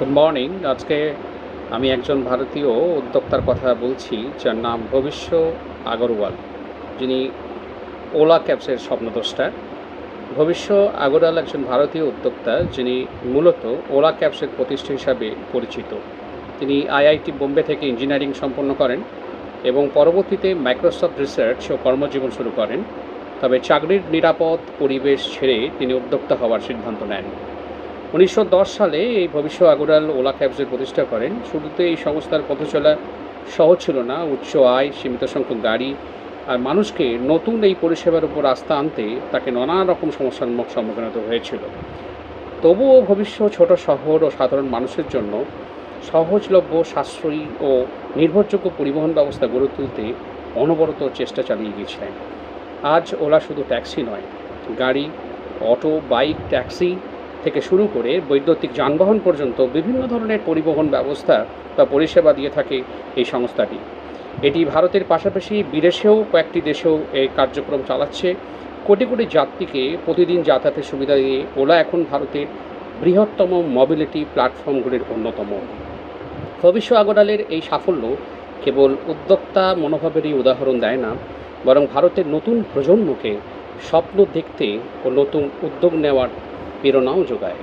Good morning আজকে আমি একজন ভারতীয় উদ্যোক্তার কথা বলছি, যার নাম ভবিষ্য আগরওয়াল। যিনি ওলা ক্যাবসের স্বপ্নদ্রষ্টা। ভবিষ্য আগরওয়াল একজন ভারতীয় উদ্যোক্তা, যিনি মূলত ওলা ক্যাবসের প্রতিষ্ঠা হিসাবে পরিচিত। তিনি আইআইটি বোম্বে থেকে ইঞ্জিনিয়ারিং সম্পন্ন করেন এবং পরবর্তীতে মাইক্রোসফট রিসার্চ ও কর্মজীবন শুরু করেন। তবে চাকরির নিরাপদ পরিবেশ ছেড়ে তিনি উদ্যোক্তা হওয়ার সিদ্ধান্ত নেন। উনিশশো দশ সালে এই ভবিষ্য আগরওয়াল ওলা ক্যাবসের প্রতিষ্ঠা করেন। শুরুতে এই সংস্থার পথ চলা সহজ ছিল না। উচ্চ আয়, সীমিত সংখ্যক গাড়ি আর মানুষকে নতুন এই পরিষেবার উপর আস্থা আনতে তাকে নানা রকম সমস্যার মুখ সম্মুখীন হতে হয়েছিল। তবুও ভবিষ্য ছোট শহর ও সাধারণ মানুষের জন্য সহজলভ্য, সাশ্রয়ী ও নির্ভরযোগ্য পরিবহন ব্যবস্থা গড়ে তুলতে অনবরত চেষ্টা চালিয়ে গিয়েছিলেন। আজ ওলা শুধু ট্যাক্সি নয়, গাড়ি, অটো, বাইক, ট্যাক্সি থেকে শুরু করে বৈদ্যুতিক যানবাহন পর্যন্ত বিভিন্ন ধরনের পরিবহন ব্যবস্থা বা পরিষেবা দিয়ে থাকে এই সংস্থাটি। এটি ভারতের পাশাপাশি বিদেশেও কয়েকটি দেশেও এই কার্যক্রম চালাচ্ছে। কোটি কোটি যাত্রীকে প্রতিদিন যাতায়াতের সুবিধা দিয়ে ওলা এখন ভারতের বৃহত্তম মোবিলিটি প্ল্যাটফর্মগুলির অন্যতম। ভবিষ্য আগরওয়ালের এই সাফল্য কেবল উদ্যোক্তা মনোভাবেরই উদাহরণ দেয় না, বরং ভারতের নতুন প্রজন্মকে স্বপ্ন দেখতে ও নতুন উদ্যোগ নেওয়ার पिरोनाव जुगाए